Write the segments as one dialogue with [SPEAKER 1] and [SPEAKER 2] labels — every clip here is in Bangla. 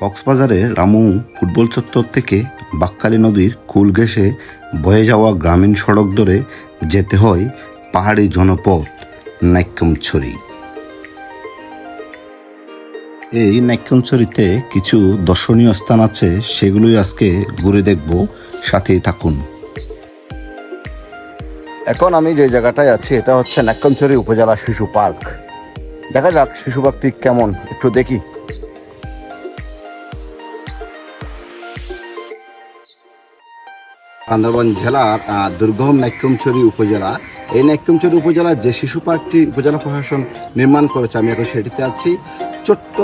[SPEAKER 1] কক্সবাজারের রামু ফুটবল চত্বর থেকে বাক্কালী নদীর কুল ঘেঁষে বয়ে যাওয়া গ্রামীণ সড়ক ধরে যেতে হয় পাহাড়ি জনপথ নাইক্যমছড়ি। এই নাইক্যমছড়িতে কিছু দর্শনীয় স্থান আছে, সেগুলোই আজকে ঘুরে দেখব। সাথেই থাকুন।
[SPEAKER 2] এখন আমি যে জায়গাটায় আছি, এটা হচ্ছে নাক্কমচুরি উপজেলা শিশু পার্ক। দেখা যাক শিশু পার্কটি কেমন, একটু দেখি। বান্দরবান জেলার দুর্গম নাক্যমচুরি উপজেলা। এই নাক্যমচুরি উপজেলার যে শিশু পার্কটি উপজেলা প্রশাসন নির্মাণ করেছে আমি এখন সেটিতে আছি। ছোট্ট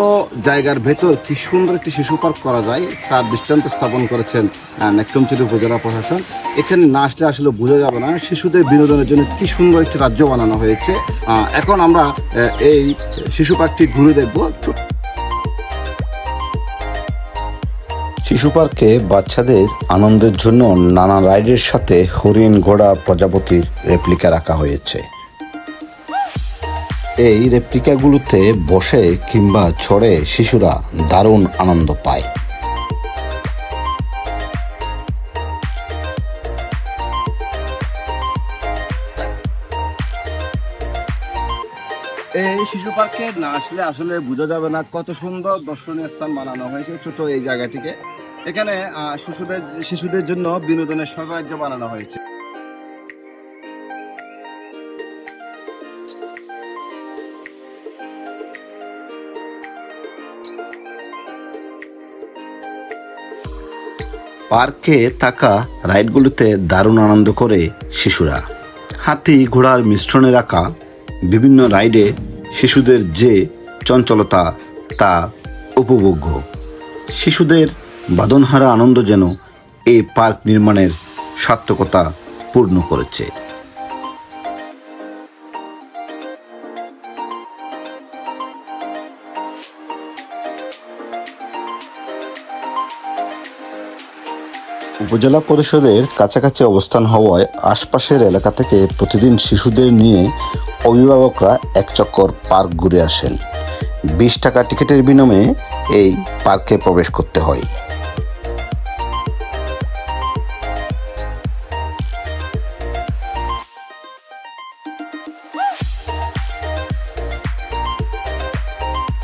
[SPEAKER 2] জায়গার ভেতর কি সুন্দর একটি শিশু পার্ক করা যায় তার দৃষ্টান্ত স্থাপন করেছেন আহ, নাক্যমচুরি উপজেলা প্রশাসন। এখানে না আসলে আসলে বোঝা যাবে না শিশুদের বিনোদনের জন্য কি সুন্দর একটি রাজ্য বানানো হয়েছে। এখন আমরা এই শিশু পার্কটি ঘুরে দেখব।
[SPEAKER 1] শিশু পার্কে বাচ্চাদের আনন্দের জন্য নানা রাইডের সাথে হরিণ ঘোড়া প্রজাপতির রেপ্লিকা রাখা হয়েছে। এই রেপ্লিকাগুলোতে বসে কিংবা ছড়ে শিশুরা দারুণ আনন্দ পায়।
[SPEAKER 2] এই শিশু পার্কে না আসলে আসলে বোঝা যাবে না কত সুন্দর দর্শনীয় স্থান বানানো হয়েছে ছোট এই জায়গাটিকে। এখানে শিশুদের শিশুদের জন্য বিনোদনের স্বরাজ্য বানানো হয়েছে।
[SPEAKER 1] পার্কে থাকা রাইডগুলোতে দারুণ আনন্দ করে শিশুরা। হাতি, ঘোড়ার মিশ্রণে রাখা বিভিন্ন রাইডে শিশুদের যে চঞ্চলতা, তা উপভোগ্য। শিশুদের বাদনহারা আনন্দ যেন এই পার্ক নির্মাণের সার্থকতা পূর্ণ করেছে। উপজেলা পরিষদের কাছাকাছি অবস্থান হওয়ায় আশপাশের এলাকা থেকে প্রতিদিন শিশুদের নিয়ে অভিভাবকরা এক চক্কর পার্ক ঘুরে আসেন। বিশ টাকা টিকিটের বিনিময়ে এই পার্কে প্রবেশ করতে হয়।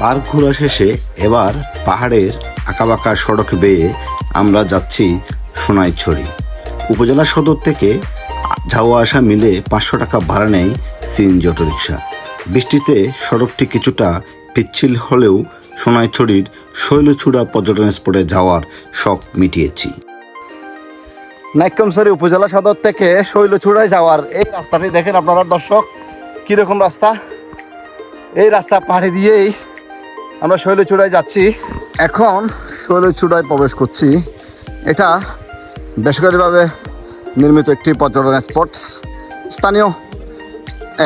[SPEAKER 1] পার্ক ঘোরা শেষে এবার পাহাড়ের আঁকাবাঁকা সড়ক বেয়ে আমরা যাচ্ছি সোনাইছড়ি। উপজেলা সদর থেকে যাওয়া আসা মিলে পাঁচশো টাকা ভাড়া নেয় সিএনজি অটোরিকশা। বৃষ্টিতে সড়কটি কিছুটা পিচ্ছিল হলেও সোনাইছড়ির শৈলচূড়া পর্যটন স্পটে যাওয়ার শখ মিটিয়েছি।
[SPEAKER 2] নাইক্যমসরি উপজেলা সদর থেকে শৈলচূড়ায় যাওয়ার এই রাস্তাটি দেখেন আপনারা দর্শক, কীরকম রাস্তা? এই রাস্তা পাড়ি দিয়েই আমরা শৈলচূড়ায় যাচ্ছি। এখন শৈলচূড়ায় প্রবেশ করছি। এটা বেসরকারিভাবে নির্মিত একটি পর্যটন স্পট। স্থানীয়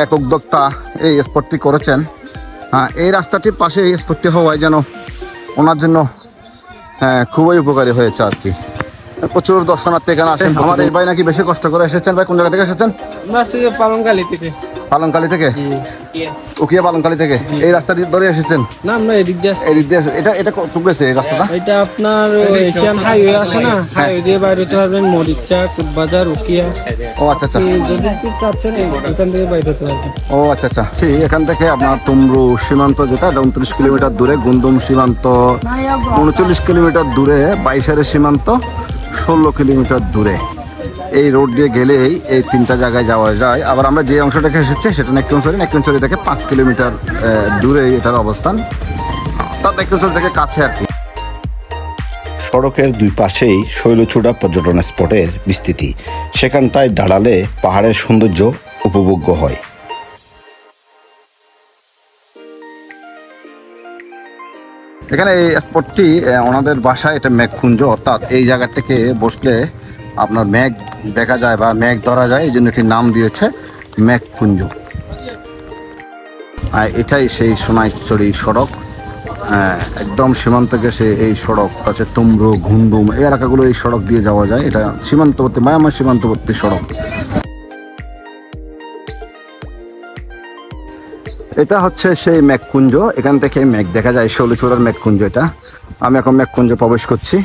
[SPEAKER 2] এক উদ্যোক্তা এই স্পটটি করেছেন। হ্যাঁ এই রাস্তাটির পাশে এই স্পটটি হওয়ায় যেন ওনার জন্য হ্যাঁ খুবই উপকারী হয়েছে আর কি। প্রচুর দর্শনার্থী এখানে আসেন। আমার এই ভাই নাকি বেশি কষ্ট করে এসেছেন? ভাই কোন জায়গা থেকে এসেছেন?
[SPEAKER 3] থেকে।
[SPEAKER 2] পালংকালি থেকে? উকিয়া পালংকালি থেকে? এই রাস্তা দিয়ে ধরে এসেছেন?
[SPEAKER 3] না আমরা এদিক দিয়ে।
[SPEAKER 2] এই দিয়ে এটা এটা কতটুকু গেছে এই রাস্তাটা?
[SPEAKER 3] এটা আপনার এশিয়ান হাইওয়ে আছে না? হাইওয়ে দিয়ে বাইরে হতে পারবেন মরিচা কুটবাজার উকিয়া।
[SPEAKER 2] ও আচ্ছা আচ্ছা।
[SPEAKER 3] যদি একটু চাচ্ছেন এখান থেকে বাইরে হতে পারবেন।
[SPEAKER 2] ও আচ্ছা আচ্ছা। সেই এখান থেকে আপনার তুমরু সীমান্ত যেটা এটা উনত্রিশ কিলোমিটার দূরে গুন্দুম সীমান্ত। উনচল্লিশ কিলোমিটার দূরে বাইশারের সীমান্ত ষোলো কিলোমিটার দূরে। এই রোড দিয়ে গেলেই এই তিনটা জায়গায় যাওয়া যায়। আবার আমরা যে অংশটাকে এসেছি সেটা নেকটনসরি নেকটনসরি থেকে পাঁচ কিলোমিটার দূরে এটার অবস্থান। তার নেকটনসরি থেকে কাছে আর কি।
[SPEAKER 1] সড়কের দুই পাশেই শৈলচূড়া পর্যটন স্পটের বিস্তৃতি। সেখানটায় দাঁড়ালে পাহাড়ের সৌন্দর্য উপভোগ্য হয়।
[SPEAKER 2] এখানে এই স্পটটি ওনাদের বাসায় এটা মেঘকুঞ্জ অর্থাৎ এই জায়গা থেকে বসলে আপনার মেঘ দেখা যায় বা মেঘ ধরা যায় এই জন্য এটির নাম দিয়েছে মেঘকুঞ্জ। আর এটাই সেই সোনাইচড়ি সড়ক। হ্যাঁ, একদম সীমান্ত গেছে এই সড়ক আছে তুমরু ঘুমডুম এই এলাকাগুলো এই সড়ক দিয়ে যাওয়া যায়। এটা সীমান্তবর্তী মায়ামার সীমান্তবর্তী সড়ক। এটা হচ্ছে সেই মেঘকুঞ্জ। এখান থেকে মেঘ দেখা যায় ষোলোচূড়ার মেঘকুঞ্জ এটা। আমি এখন মেঘকুঞ্জ প্রবেশ করছি।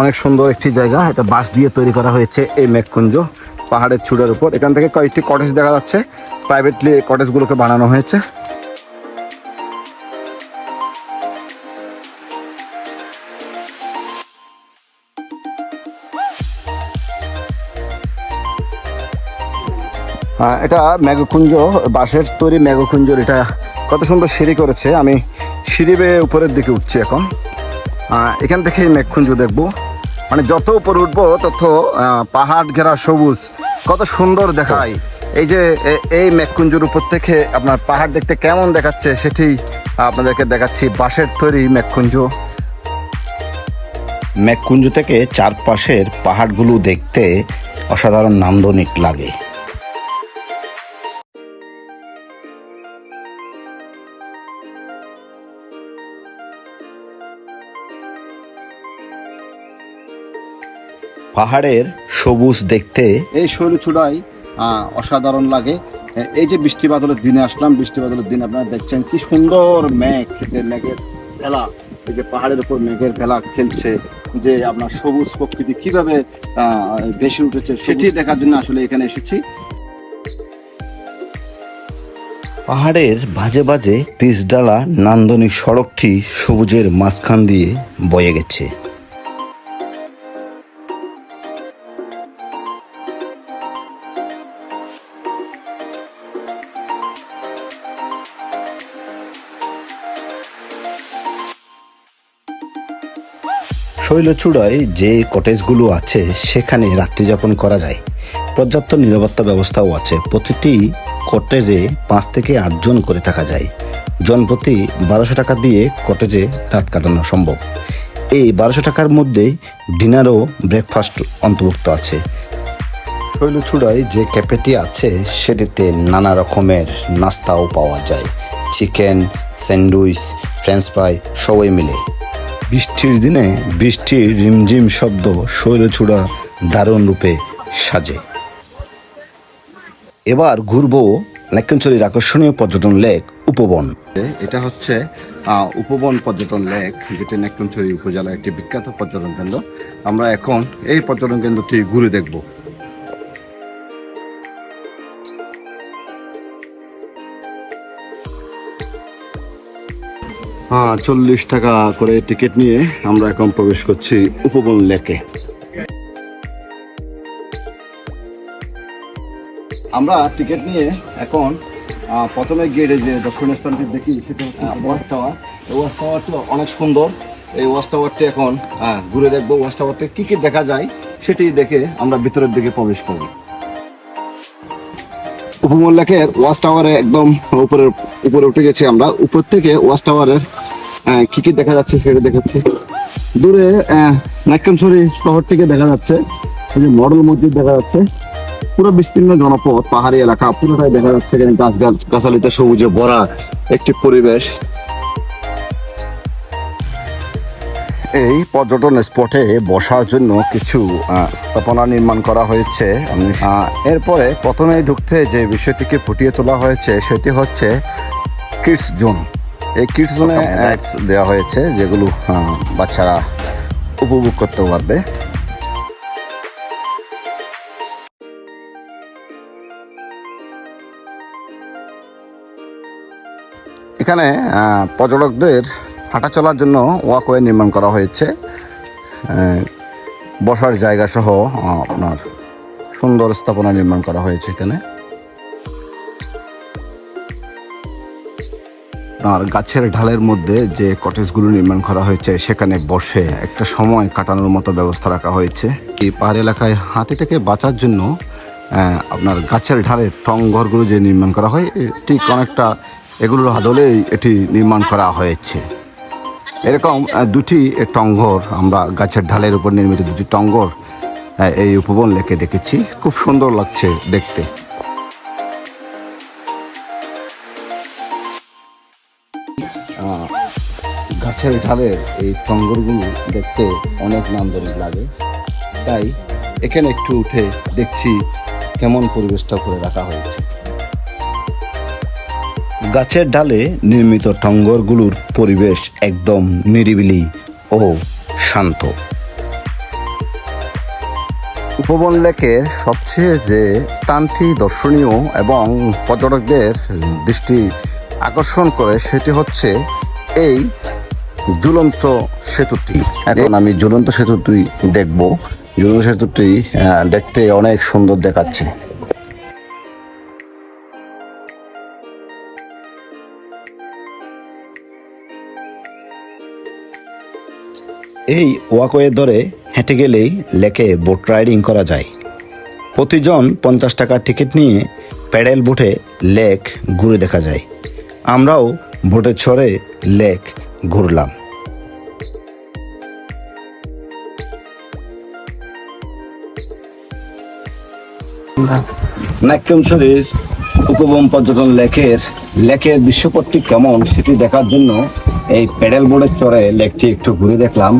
[SPEAKER 2] অনেক সুন্দর একটি জায়গা। এটা বাঁশ দিয়ে তৈরি করা হয়েছে এই মেঘকুঞ্জ পাহাড়ের চূড়ার উপর। এখান থেকে কয়েকটি কটেজ দেখা যাচ্ছে। প্রাইভেটলি কটেজগুলোকে বানানো হয়েছে। এটা মেঘকুঞ্জ বাঁশের তৈরি মেঘকুঞ্জর এটা কত সুন্দর সিঁড়ি করেছে। আমি সিঁড়ি বেয়ে উপরের দিকে উঠছি এখন। এখান থেকে মেঘকুঞ্জ দেখব। মানে যত উপর উঠবো, তত পাহাড় ঘেরা সবুজ। কত সুন্দর দেখায়। এই যে এই মেঘকুঞ্জুর উপর থেকে আপনার পাহাড় দেখতে কেমন দেখাচ্ছে, সেটি আপনাদেরকে দেখাচ্ছি। বাঁশের তৈরি মেঘকুঞ্জ।
[SPEAKER 1] মেঘকুঞ্জ থেকে চারপাশের পাহাড়গুলো দেখতে অসাধারণ নান্দনিক লাগে। পাহাড়ের সবুজ দেখতে
[SPEAKER 2] এই শৈলচূড়াই আহ, অসাধারণ লাগে। এই যে বৃষ্টি বাদলের দিনে আসলাম বৃষ্টি বাদলের দিন আপনারা দেখছেন কি সুন্দর মেঘ মেঘের ভেলা এই যে পাহাড়ের উপর মেঘের ভেলা খেলছে যে আপনার সবুজ প্রকৃতি কীভাবে আহ, বেশি উঠেছে সেটি দেখার জন্য আসলে এখানে এসেছি।
[SPEAKER 1] পাহাড়ের বাজে বাজে পিচডালা নান্দনিক সড়কটি সবুজের মাঝখান দিয়ে বয়ে গেছে। শৈলচূড়ায় যে কটেজগুলো আছে, সেখানে রাত্রিযাপন করা যায়। পর্যাপ্ত নিরাপত্তা ব্যবস্থাও আছে। প্রতিটি কটেজে পাঁচ থেকে আটজন করে থাকা যায়। জনপ্রতি বারোশো টাকা দিয়ে কটেজে রাত কাটানো সম্ভব। এই বারোশো টাকার মধ্যে ডিনার ও ব্রেকফাস্ট অন্তর্ভুক্ত আছে। শৈলচূড়ায় যে ক্যাফেটি আছে, সেটিতে নানা রকমের নাস্তাও পাওয়া যায়। চিকেন, স্যান্ডউইচ, ফ্রেঞ্চ ফ্রাই, সবই মিলে। বৃষ্টির দিনে বৃষ্টির রিমঝিম শব্দ শৈলচূড়া দারুণ রূপে সাজে। এবার ঘুরবো লেখঞ্চলির আকর্ষণীয় পর্যটন লেক, উপবন।
[SPEAKER 2] এটা হচ্ছে উপবন পর্যটন লেক, যেটি নেকটুমছড়ি উপজেলার একটি বিখ্যাত পর্যটন কেন্দ্র। আমরা এখন এই পর্যটন কেন্দ্রটি ঘুরে দেখব। চল্লিশ টাকা করে টিকিট নিয়ে আমরা এখন প্রবেশ করছি উপবন লেকে। আমরা টিকিট নিয়ে এখন প্রথমে গেটে যে দর্শনীয় স্থানটি দেখি, সেটা ওয়াচ টাওয়ার। এই ওয়াচ টাওয়ারটি অনেক সুন্দর। এই ওয়াচ টাওয়ারটি এখন ঘুরে দেখব ওয়াচ টাওয়ারতে কী কী দেখা যায়, সেটি দেখে আমরা ভিতরের দিকে প্রবেশ করব। উপমল্লাকের ওয়াচ টাওয়ারে একদম উপরে উপরে উঠে গেছি আমরা। উপর থেকে ওয়াচ টাওয়ারের কি কি দেখা যাচ্ছে সেটা দেখাচ্ছি। দূরে নাক্কামসরি শহরটিকে দেখা যাচ্ছে। যে মডেল মসজিদ দেখা যাচ্ছে। পুরো বিস্তীর্ণ জনপদ পাহাড়ি এলাকা পুরোটাই দেখা যাচ্ছে এখানে গাছ গাছ গাছালিতে সবুজে ভরা একটি পরিবেশ। এই পর্যটন স্পটে বসার জন্য কিছু স্থাপনা নির্মাণ করা হয়েছে। এরপরে প্রথমে ঢুকতে যে বিষয়টিকে ফুটিয়ে তোলা হয়েছে সেটি হচ্ছে কিডস জোন। এই কিডস জোনে অ্যাডস দেওয়া হয়েছে যেগুলো বাচ্চারা উপভোগ করতে পারবে। এখানে আহ, পর্যটকদের হাঁটা চলার জন্য ওয়াকওয়ে নির্মাণ করা হয়েছে। বসার জায়গা সহ আপনার সুন্দর স্থাপনা নির্মাণ করা হয়েছে এখানে। আর গাছের ঢালের মধ্যে যে কটেজগুলো নির্মাণ করা হয়েছে, সেখানে বসে একটা সময় কাটানোর মতো ব্যবস্থা রাখা হয়েছে। এই পাহাড় এলাকায় হাতি থেকে বাঁচার জন্য আপনার গাছের ঢালে টং ঘরগুলো যে নির্মাণ করা হয় ঠিক অনেকটা এগুলোর আদলেই এটি নির্মাণ করা হয়েছে। এরকম দুটি টংঘর আমরা গাছের ঢালের উপর নির্মিত দুটি টংঘর এই উপবন লেকে দেখেছি। খুব সুন্দর লাগছে দেখতে। গাছের ঢালের এই টঙ্গরগুলো দেখতে অনেক নান্দনিক লাগে। তাই এখানে একটু উঠে দেখছি কেমন পরিবেশটা করে রাখা হয়েছে।
[SPEAKER 1] গাছের ডালে নির্মিত টঙ্গরগুলোর পরিবেশ একদম নিরিবিলি ও শান্ত।
[SPEAKER 2] উপবন লেকের সবচেয়ে যে স্থানটি দর্শনীয় এবং পর্যটকদের দৃষ্টি আকর্ষণ করে সেটি হচ্ছে এই ঝুলন্ত সেতুটি। এখন আমি ঝুলন্ত সেতুটি দেখব। ঝুলন্ত সেতুটি আহ, দেখতে অনেক সুন্দর দেখাচ্ছে।
[SPEAKER 1] এই ওয়াকওয়ে ধরে হেঁটে গেলেই লেকে বোট রাইডিং করা যায়। প্রতিজন পঞ্চাশ টাকার টিকিট নিয়ে প্যাডেল বোটে লেক ঘুরে দেখা যায়। আমরাও বোটে ছড়ে লেক ঘুরলাম। উপবন পর্যটন লেকের লেকের দৃশ্যপটটি কেমন সেটি দেখার জন্য এই প্যাডেল বোর্ডে চড়ে লেকটি একটু ঘুরে দেখলাম।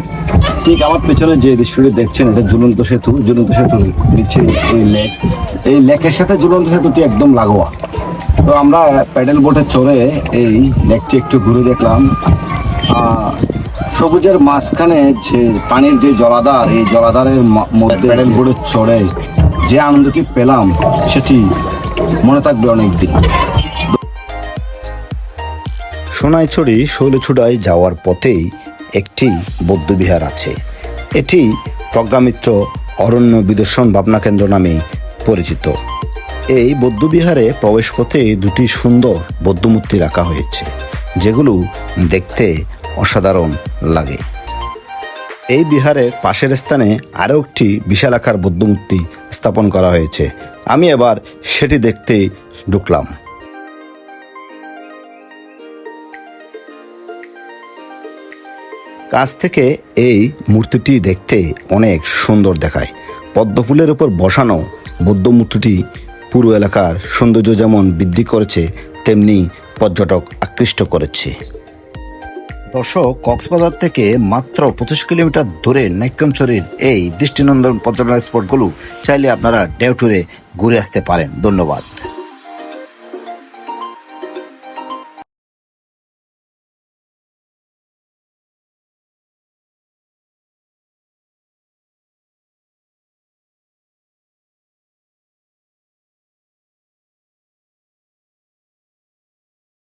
[SPEAKER 1] ঠিক আমার পেছনে যে দৃশ্যটি দেখছেন, এটা ঝুলন্ত সেতু ঝুলন্ত সেতু নিচে এই লেক। এই লেকের সাথে ঝুলন্ত সেতুটি একদম লাগোয়া। তো আমরা প্যাডেল বোটে চড়ে এই লেকটি একটু ঘুরে দেখলাম। সবুজের মাঝখানে যে পানির যে জলাধার এই জলাধারের মধ্যে প্যাডেল বোর্ডে। চড়ে যে আনন্দটি পেলাম সেটি মনে থাকবে অনেক দিন সোনাইছড়ি শৈলছুড়ায় যাওয়ার পথেই একটি বৌদ্ধবিহার আছে। এটি প্রজ্ঞামিত্র অরণ্য বিদর্শন ভাবনা কেন্দ্র নামে পরিচিত। এই বৌদ্ধবিহারে প্রবেশ পথে দুটি সুন্দর বৌদ্ধমূর্তি রাখা হয়েছে। যেগুলো দেখতে অসাধারণ লাগে। এই বিহারের পাশের স্থানে আরও একটি বিশাল আকার বৌদ্ধমূর্তি স্থাপন করা হয়েছে। আমি এবার সেটি দেখতে ঢুকলাম। কাছ থেকে এই মূর্তিটি দেখতে অনেক সুন্দর দেখায়। পদ্মফুলের উপর বসানো বৌদ্ধ মূর্তিটি পুরো এলাকার সৌন্দর্য যেমন বৃদ্ধি করেছে, তেমনি পর্যটক আকৃষ্ট করেছে। দর্শক, কক্সবাজার থেকে মাত্র পঁচিশ কিলোমিটার দূরে নাইক্যমচরের এই দৃষ্টিনন্দন পর্যটন স্পটগুলো চাইলে আপনারা ডেউ ট্যুরে ঘুরে আসতে পারেন। ধন্যবাদ।